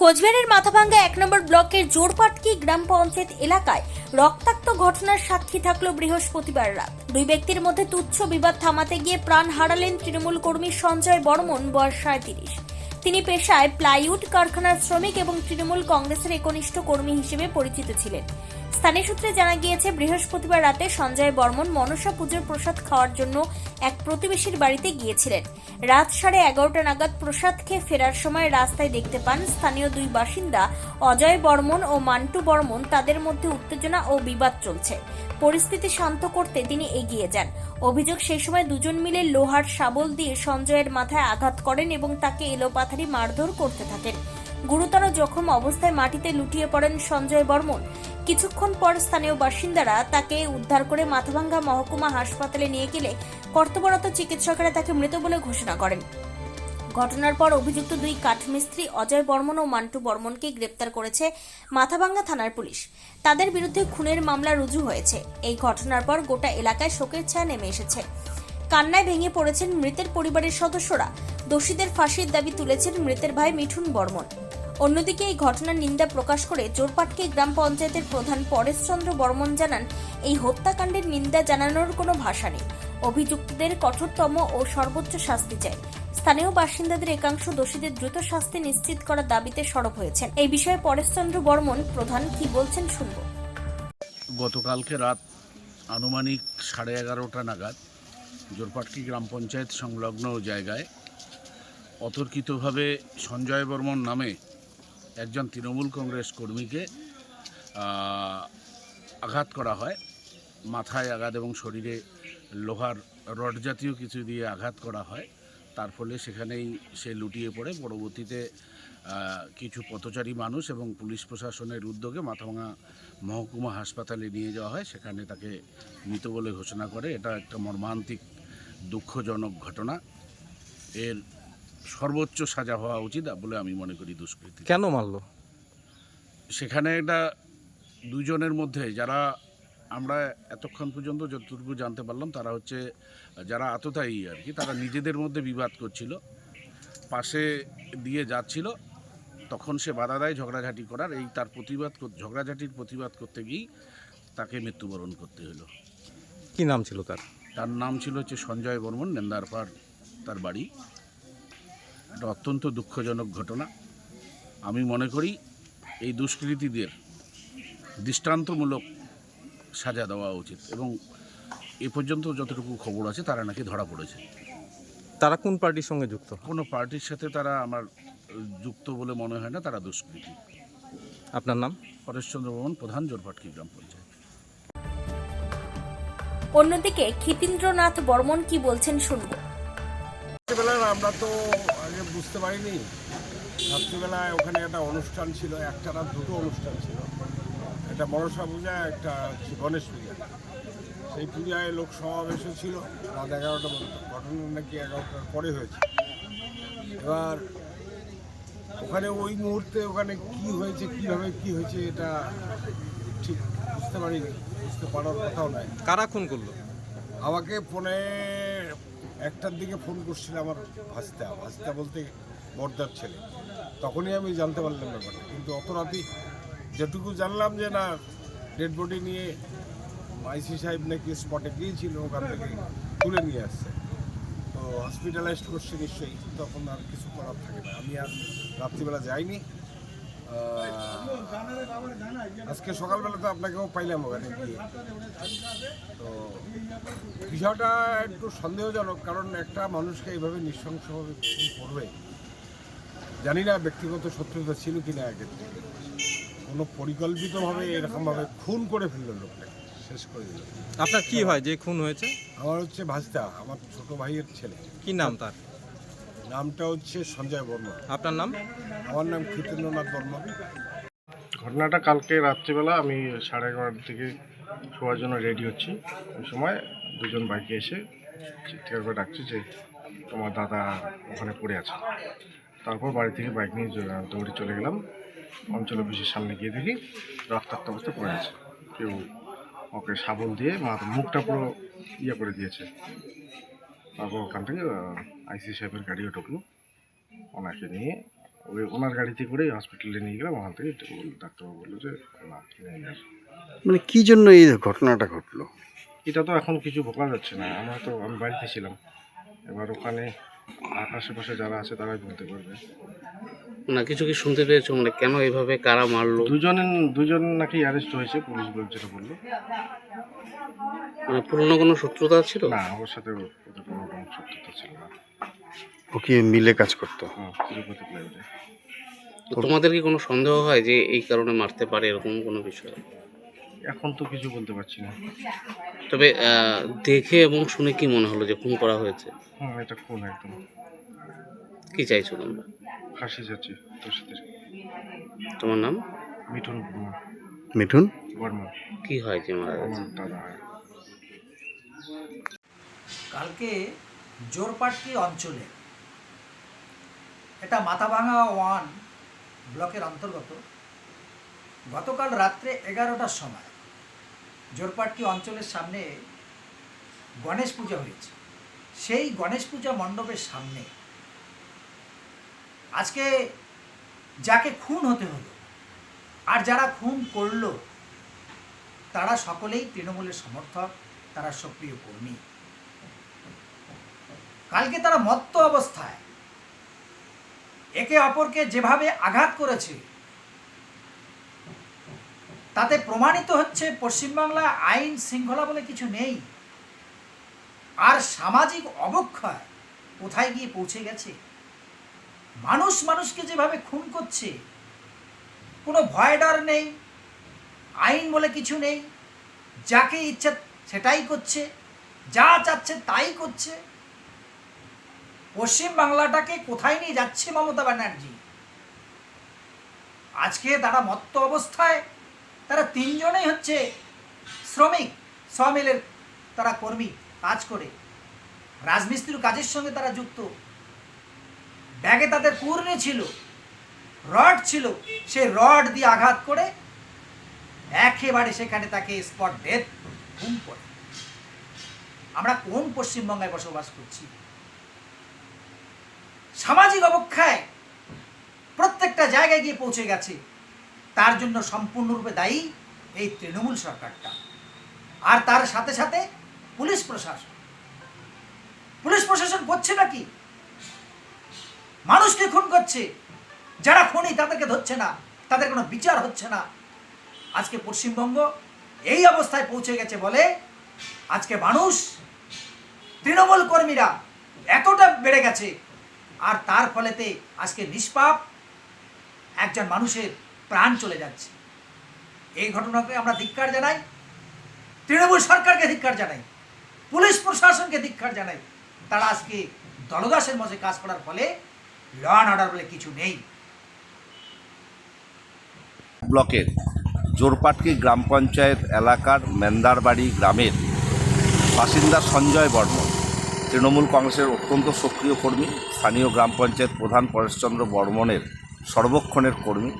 কোচবিহারের মাথাভাঙ্গা এক নম্বর ব্লকের জোরপাটকি গ্রাম পঞ্চায়েত এলাকায় রক্তাক্ত ঘটনার সাক্ষী থাকল বৃহস্পতিবার রাত। দুই ব্যক্তির মধ্যে তুচ্ছ বিবাদ থামাতে গিয়ে প্রাণ হারালেন তৃণমূল কর্মী সঞ্জয় বর্মন, বয়স সাঁত্রিশ তিনি পেশায় প্লাইউড কারখানার শ্রমিক এবং তৃণমূল কংগ্রেসের একনিষ্ঠ কর্মী হিসেবে পরিচিত ছিলেন। স্থানীয় সূত্রে জানা গিয়েছে, বৃহস্পতিবার রাতে সঞ্জয় বর্মন মনসা পুজোর প্রসাদ খাওয়ার জন্য এক প্রতিবেশীর বাড়িতে গিয়েছিলেন। রাত সাড়ে এগারোটা নাগাদ প্রসাদ খেয়ে ফেরার সময় রাস্তায় দেখতে পান স্থানীয় দুই বাসিন্দা অজয় বর্মন ও মান্টু বর্মন। তাদের মধ্যে উত্তেজনা ও বিবাদ চলছে। পরিস্থিতি শান্ত করতে তিনি এগিয়ে যান। অভিযোগ সেই সময় দুজন মিলে লোহার শাবল দিয়ে সঞ্জয়ের মাথায় আঘাত করেন এবং তাকে এলোপাথারি মারধর করতে থাকেন। গুরুতর জখম অবস্থায় মাটিতে লুটিয়ে পড়েন সঞ্জয় বর্মন। কিছুক্ষণ পর স্থানীয় বাসিন্দারা তাকে উদ্ধার করে মাথাভাঙ্গা মহকুমা হাসপাতালে নিয়ে গেলে কর্তব্যরত চিকিৎসকেরা তাকে মৃত বলে ঘোষণা করেন। ঘটনার পর অভিযুক্ত দুই কাঠমিস্ত্রি অজয় বর্মন ও মান্টু বর্মনকে গ্রেপ্তার করেছে মাথাভাঙ্গা থানার পুলিশ। তাদের বিরুদ্ধে খুনের মামলা রুজু হয়েছে। এই ঘটনার পর গোটা এলাকায় শোকের ছায়া নেমে এসেছে। কান্নায় ভেঙে পড়েছেন মৃতের পরিবারের সদস্যরা। দোষীদের ফাঁসির দাবি তুলেছেন মৃতের ভাই মিঠুন বর্মন। অন্যদিকে এই ঘটনার নিন্দা প্রকাশ করে জোরপাটকে গ্রাম পঞ্চায়েতের প্রধান পরেশচন্দ্র বর্মন জানান, এই হত্যাকাণ্ডের নিন্দা জানানোর কোনো ভাষা নেই। অভিযুক্তদের কঠোরতম ও সর্বোচ্চ শাস্তি চাই। স্থানীয় বাসিন্দাদের একাংশ দোষীদের দ্রুত শাস্তি নিশ্চিত করার দাবিতে সরব হয়েছেন। এই বিষয়ে পরেশচন্দ্র বর্মন, প্রধান, কি বলছেন শুনব। গতকালকে রাত আনুমানিক সাড়ে এগারোটা নাগাদ জোরপাটকি গ্রাম পঞ্চায়েত সংলগ্ন জায়গায় অতর্কিতভাবে সঞ্জয় বর্মন নামে একজন তৃণমূল কংগ্রেস কর্মীকে আঘাত করা হয়, মাথায় আঘাত এবং শরীরে লোহার রড জাতীয় কিছু দিয়ে আঘাত করা হয়। তার ফলে সেখানেই সে লুটিয়ে পড়ে। পরবর্তীতে কিছু পথচারী মানুষ এবং পুলিশ প্রশাসনের উদ্যোগে মাথাভাঙা মহকুমা হাসপাতালে নিয়ে যাওয়া হয়। সেখানে তাকে মৃত বলে ঘোষণা করে। এটা একটা মর্মান্তিক দুঃখজনক ঘটনা। এর সর্বোচ্চ সাজা হওয়া উচিত বলে আমি মনে করি দুষ্কৃতী কেন মারলো? সেখানে একটা দুজনের মধ্যে যারা আমরা এতক্ষণ পর্যন্ত যতটুকু জানতে পারলাম তারা হচ্ছে যারা আততায়ী আর কি তারা নিজেদের মধ্যে বিবাদ করছিল পাশে দিয়ে যাচ্ছিল তখন সে বাধা দেয় ঝগড়াঝাটি করার। এই তার প্রতিবাদ কর- ঝগড়াঝাটির প্রতিবাদ করতে গিয়েই তাকে মৃত্যুবরণ করতে হলো। কি নাম ছিল তার? তার নাম ছিল হচ্ছে সঞ্জয় বর্মন নেন্দারপাড় তার বাড়ি। এটা অত্যন্ত দুঃখজনক ঘটনা। আমি মনে করি এই দুষ্কৃতীদের দৃষ্টান্তমূলক সাজা দেওয়া উচিত এবং এ পর্যন্ত যতটুকু খবর আছে তারা নাকি ধরা পড়েছে। তারা কোন পার্টির সঙ্গে যুক্ত? কোনো পার্টির সাথে তারা আমার যুক্ত বলে মনে হয় না তারা দুষ্কৃতী। আপনার নাম? পরেশচন্দ্র বর্মন প্রধান জোরপাটকি গ্রাম পঞ্চায়েত। অন্যদিকে ক্ষিতীন্দ্রনাথ বর্মন কি বলছেন শুনব। আমরা তো বুঝতে পারিনি। রাত্রিবেলায় ওখানে একটা অনুষ্ঠান ছিল একটা রাত দুটো অনুষ্ঠান ছিল। একটা মনসা পূজা একটা হচ্ছে গণেশ পূজা। সেই পূজায় লোক সমাবেশও ছিল রাত এগারোটা পর্যন্ত। ঘটনা নাকি এগারোটার পরে হয়েছে। এবার ওখানে ওই মুহূর্তে ওখানে কি হয়েছে কীভাবে কি হয়েছে এটা ঠিক বুঝতে পারিনি বুঝতে পারার কথাও নাই। কারা খুন করল? আমাকে ফোনে একটার দিকে ফোন করছিল আমার ভাস্তা। ভাস্তা বলতে বর্দার ছেলে। তখনই আমি জানতে পারলাম ব্যাপারটা। কিন্তু অত রাতে যেটুকু জানলাম যে না ডেড বডি নিয়ে আইসি সাহেব নাকি স্পটে গিয়েছিল, ওখান থেকে তুলে নিয়ে আসছে। তো হসপিটালাইজড করছে নিশ্চয়ই। তখন আর কিছু করার থাকে না। আমি আর রাত্রিবেলা যাইনি। আজকে সকালবেলা তো আপনাকেও পাইলাম ওখানে গিয়ে। তো বিষয়টা একটু সন্দেহজনক কারণ একটা মানুষকে এইভাবে নৃশংসভাবে করবে জানি না ব্যক্তিগত শত্রুতা ছিল কিনা আগের থেকে। কোনো পরিকল্পিতভাবে এরকমভাবে খুন করে ফেলল লোকটাকে শেষ করে দিল আপনার কি হয় যে খুন হয়েছে? আমার হচ্ছে ভাজদা আমার ছোট ভাইয়ের ছেলে। কি নাম তার? নামটা হচ্ছে সঞ্জয় বর্মা আপনার নাম? আমার নাম কীর্তেন্দ্রনাথ বর্মা ঘটনাটা কালকে রাত্রিবেলা আমি সাড়ে এগারোটার দিকে শোয়ার জন্য রেডি হচ্ছি। ওই সময় দুজন বাইকে এসে চিৎকার করে ডাকছে যে তোমার দাদা ওখানে পড়ে আছে। তারপর বাড়ি থেকে বাইক নিয়ে দৌড়ে চলে গেলাম। অঞ্চল অফিসের সামনে গিয়ে দেখি রক্তাক্ত অবস্থা পড়ে আছে। কেউ ওকে শাবল দিয়ে মাথা মুখটা পুরো ইয়ে করে দিয়েছে। তারপর ওখান থেকে আইসি সাহেবের গাড়িও ঢুকলো ওনাকে নিয়ে ওই ওনার গাড়িতে করেই হসপিটালে নিয়ে গেলাম ওখান থেকে ডাক্তারবাবু বলল যে না মানে কি জন্য এই ঘটনাটা ঘটলো এটা তো এখন কিছু বলা যাচ্ছে না আমরা তো আমি বাড়িতে ছিলাম এবার ওখানে আশেপাশে যারা আছে তারাই বলতে পারবে না কিছু কি শুনতে পেয়েছ মানে কেন এইভাবে কারা মারলো দুজন দুজন নাকি অ্যারেস্ট হয়েছে পুলিশ বল যেটা বলল মানে পুরনো কোনো শত্রুতা ছিল না ওর সাথে সত্যতা ছিল না ও কি মিলে কাজ করতো। হুম তিরুপতি প্লাইউডে তো তোমাদের কি কোনো সন্দেহ হয় যে এই কারণে মারতে পারে এরকম কোনো বিষয়? এখন তো কিছু বলতে পারছি না। তবে আহ, দেখে এবং শুনে কি মনে হলো যে খুন করা হয়েছে? হুম এটা কোন একদম। কি চাইছো তোমরা? ফাঁসি যাচ্ছে তোর সাথে। তোমার নাম? মিঠুন মিঠুন? বর্মন কি হয় যে মারা গেছে? আমার দাদা হয়। কালকে জোরপাটকি অঞ্চলে। এটা মাথাভাঙা ওয়ান ব্লকের অন্তর্গত। গতকাল রাত্রে এগারোটার সময় জোরপাটকি অঞ্চলের সামনে গণেশ পূজা হয়েছে। সেই গণেশ পূজা মণ্ডপের সামনে আজকে যাকে খুন হতে হলো আর যারা খুন করল, তারা সকলেই তৃণমূলের সমর্থক, তারা সক্রিয় কর্মী। কালকে তারা মত্ত অবস্থায়। একে অপরকে যেভাবে আঘাত করেছে, তাতে প্রমাণিত হচ্ছে পশ্চিমবাংলা আইন শৃঙ্খলা বলে কিছু নেই। আর সামাজিক অবক্ষয় কোথায় গিয়ে পৌঁছে গেছে? মানুষ মানুষকে যেভাবে খুন করছে, কোনো ভয় ডর নেই, আইন বলে কিছু নেই। যাকে ইচ্ছে সেটাই করছে, যা চাচ্ছে তাই করছে। পশ্চিম বাংলাটাকে কোথায় নিয়ে যাচ্ছে মমতা ব্যানার্জি? আজকে তারা মত্ত অবস্থায়, তারা তিনজনেই হচ্ছে শ্রমিক সমিলের তারা কর্মী কাজ করে। রাজমিস্ত্রির কাজের সঙ্গে তারা যুক্ত। ব্যাগে তাদের কুর্নি ছিল, রড ছিল, সে রড দিয়ে আঘাত করে একেবারে সেখানে তাকে স্পট ডেথ ঘুম করে আমরা কোন পশ্চিমবঙ্গে বসবাস করছি? সামাজিক অবক্ষায় প্রত্যেকটা জায়গায় গিয়ে পৌঁছে গেছে। তার জন্য সম্পূর্ণরূপে দায়ী এই তৃণমূল সরকারটা। আর তার সাথে সাথে পুলিশ প্রশাসন। পুলিশ প্রশাসন করছে নাকি? মানুষকে খুন করছে। যারা খুনি তাদেরকে ধরছে না। তাদের কোনো বিচার হচ্ছে না। আজকে পশ্চিমবঙ্গ এই অবস্থায় পৌঁছে গেছে বলে আজকে মানুষ, তৃণমূল কর্মীরা এতটা বেড়ে গেছে। আর তার ফলেতে আজকে নিষ্পাপ একজন মানুষের প্রাণ চলে যাচ্ছে। এই ঘটনাকে আমরা ধিক্কার জানাই। তৃণমূল সরকারকে ধিক্কার জানাই। পুলিশ প্রশাসনকে ধিক্কার জানাই। তারা আজকে দলদাসের মধ্যে কাজ করার ফলে ল অ্যান্ড অর্ডার বলে কিছু নেই। ব্লকের জোরপাটকি গ্রাম পঞ্চায়েত এলাকার মেন্দারবাড়ি গ্রামের বাসিন্দা সঞ্জয় বর্মন তৃণমূল কংগ্রেসের অত্যন্ত সক্রিয় কর্মী, স্থানীয় গ্রাম পঞ্চায়েত প্রধান পরেশচন্দ্র বর্মনের সর্বক্ষণের কর্মী,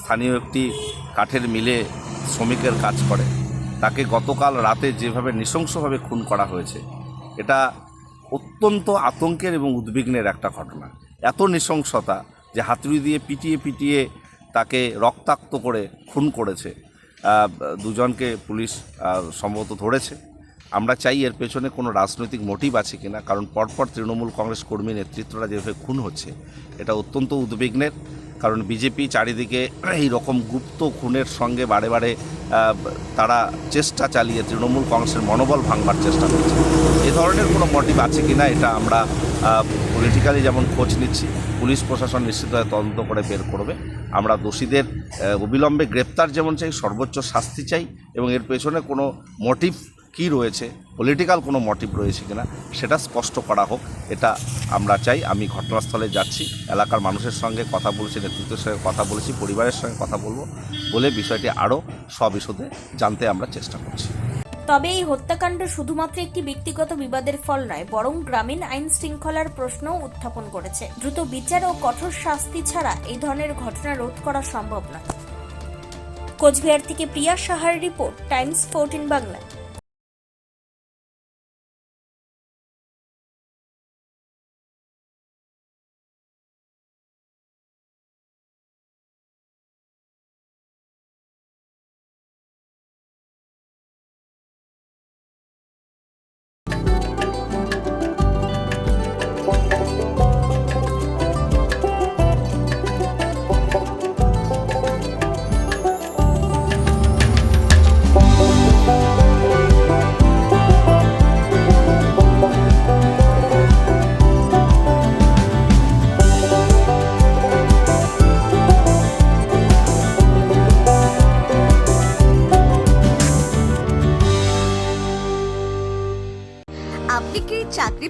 স্থানীয় একটি কাঠের মিলে শ্রমিকের কাজ করে। তাকে গতকাল রাতে যেভাবে নৃশংসভাবে খুন করা হয়েছে, এটা অত্যন্ত আতঙ্কের এবং উদ্বিগ্নের একটা ঘটনা। এত নৃশংসতা যে হাতুড়ি দিয়ে পিটিয়ে পিটিয়ে তাকে রক্তাক্ত করে খুন করেছে। দুজনকে পুলিশ সম্ভবত ধরেছে। আমরা চাই এর পেছনে কোনো রাজনৈতিক মোটিভ আছে কিনা, কারণ পরপর তৃণমূল কংগ্রেস কর্মী নেতৃত্বরা যেভাবে খুন হচ্ছে, এটা অত্যন্ত উদ্বিগ্নের। কারণ বিজেপি চারিদিকে এই রকম গুপ্ত খুনের সঙ্গে বারে বারে তারা চেষ্টা চালিয়ে তৃণমূল কংগ্রেসের মনোবল ভাঙবার চেষ্টা করছে। এ ধরনের কোনো মোটিভ আছে কি না এটা আমরা পলিটিক্যালি যেমন খোঁজ নিচ্ছি, পুলিশ প্রশাসন নিশ্চিতভাবে তদন্ত করে বের করবে। আমরা দোষীদের অবিলম্বে গ্রেপ্তার যেমন চাই, সর্বোচ্চ শাস্তি চাই এবং এর পেছনে কোনো মোটিভ কী রয়েছে পলিটিক্যাল কোনো মোটিভ রয়েছে কিনা, সেটা স্পষ্ট করা হোক, এটা আমরা চাই। আমি ঘটনাস্থলে যাচ্ছি, এলাকার মানুষের সঙ্গে কথা বলেছি, নেতৃত্বের সঙ্গে কথা বলেছি, পরিবারের সঙ্গে কথা বলব বলে বিষয়টি আরও সবিশদে জানতে আমরা চেষ্টা করছি। তবে এই হত্যাকাণ্ড শুধুমাত্র একটি ব্যক্তিগত বিবাদের ফল নয়, বরং গ্রামীণ আইন শৃঙ্খলার প্রশ্নও উত্থাপন করেছে। দ্রুত বিচার ও কঠোর শাস্তি ছাড়া এই ধরনের ঘটনা রোধ করা সম্ভব নয়। কোচবিহার থেকে প্রিয়া সাহার রিপোর্ট, টাইমস ফোরটিন বাংলা।